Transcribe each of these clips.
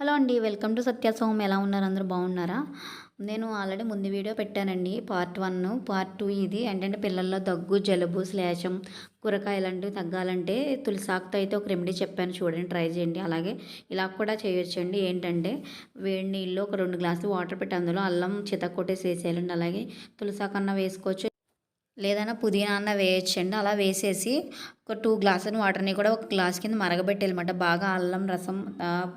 Hello అండి welcome to సత్యాసోహం ఎలా ఉన్నారు? అందరూ బాగున్నారా? నేను ఆల్రెడీ ముందు వీడియో పెట్టానండి. పార్ట్ వన్ పార్ట్ టూ ఇది. ఏంటంటే పిల్లల్లో దగ్గు జలుబు శ్లేషం కూరగాయలు లాంటివి తగ్గాలంటే తులసాకుతో అయితే ఒక రెమెడీ చెప్పాను. చూడండి ట్రై చేయండి. అలాగే ఇలా కూడా చేయొచ్చండి. ఏంటంటే వేడి నీళ్ళు ఒక రెండు గ్లాసులు వాటర్ పెట్టి అందులో అల్లం చితక్ కొట్టేసి వేసేయాలండి. అలాగే తులసాకన్నా వేసుకోవచ్చు. లేదన్నా పుదీనా అన్న వేయచ్చండి. అలా వేసేసి ఒక టూ గ్లాసులు వాటర్ని కూడా ఒక గ్లాస్ కింద మరగబెట్టేయాలన్నమాట. బాగా అల్లం రసం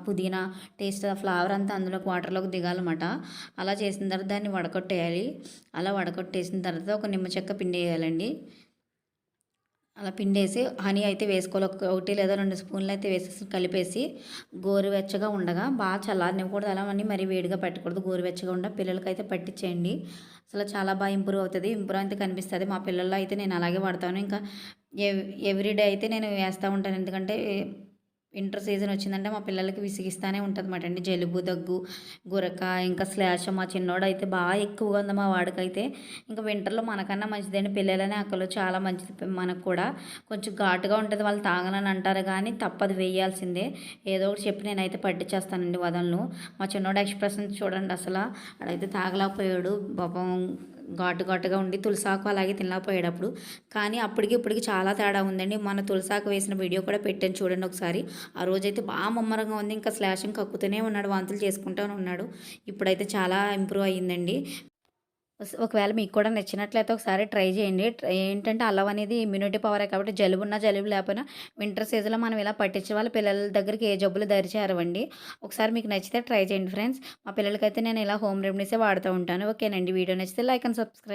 పుదీనా టేస్ట్ ఫ్లవర్ ఫ్లేవర్ అంతా అందులోకి వాటర్లోకి దిగాలన్నమాట. అలా చేసిన తర్వాత దాన్ని వడకొట్టేయాలి. అలా వడకొట్టేసిన తర్వాత ఒక నిమ్మ చెక్క పిండి వేయాలండి. అలా పిండేసి హనీ అయితే వేసుకోవాలి. ఒకటి లేదా రెండు స్పూన్లు అయితే వేసేసి కలిపేసి గోరువెచ్చగా ఉండగా బాగా చల్లారనివ్వకూడదు. అలా అని మరీ వేడిగా పెట్టకూడదు. గోరువెచ్చగా ఉండ పిల్లలకి అయితే పట్టించేయండి. అసలు చాలా బాగా ఇంప్రూవ్ అవుతుంది. ఇంప్రూవ్ అయితే కనిపిస్తుంది. మా పిల్లల్లో అయితే నేను అలాగే వాడతాను. ఇంకా ఎవ్రీడే అయితే నేను వేస్తూ ఉంటాను. ఎందుకంటే వింటర్ సీజన్ వచ్చిందంటే మా పిల్లలకి విసిగిస్తానే ఉంటుందన్నమాట అండి. జలుబు దగ్గు గురక ఇంకా శ్లేష మా చిన్నోడు అయితే బాగా ఎక్కువగా ఉంది మా వాడికైతే. ఇంకా వింటర్లో మనకన్నా మంచిదండి. పిల్లలనే అక్కలు చాలా మంచిది మనకు కూడా. కొంచెం ఘాటుగా ఉంటుంది వాళ్ళు తాగనని అంటారు కానీ తప్పదు వేయాల్సిందే. ఏదో ఒకటి చెప్పి నేనైతే పట్టించేస్తానండి వదలను. మా చిన్నోడు ఎక్స్ప్రెషన్ చూడండి అసలు. అడైతే తాగలేకపోయాడు. పాపం ఘాటు ఘాటుగా ఉండి తులసాకు అలాగే తినలేకపోయేటప్పుడు. కానీ అప్పటికి ఇప్పటికి చాలా తేడా ఉందండి. మన తులసాకు వేసిన వీడియో కూడా పెట్టాను చూడండి ఒకసారి. ఆ రోజైతే బాగా ముమ్మరంగా ఉంది. ఇంకా స్లాషింగ్ కక్కుతూనే ఉన్నాడు వాంతులు చేసుకుంటూనే ఉన్నాడు. ఇప్పుడైతే చాలా ఇంప్రూవ్ అయ్యిందండి. ఒకవేళ మీకు కూడా నచ్చినట్లయితే ఒకసారి ట్రై చేయండి. ఏంటంటే అల్లం అనేది ఇమ్యూనిటీ పవరే కాబట్టి జలుబున్నా జలుబు లేకపోయినా వింటర్ సీజన్లో మనం ఇలా పట్టించే వాళ్ళ పిల్లల దగ్గరికి ఏ జబ్బులు దరిచేరవండి. ఒకసారి మీకు నచ్చితే ట్రై చేయండి ఫ్రెండ్స్. మా పిల్లలకైతే నేను ఇలా హోమ్ రెమెడీసే వాడుతూ ఉంటాను. ఓకేనండి. వీడియో నచ్చితే లైక్ అండ్ సబ్స్క్రైబ్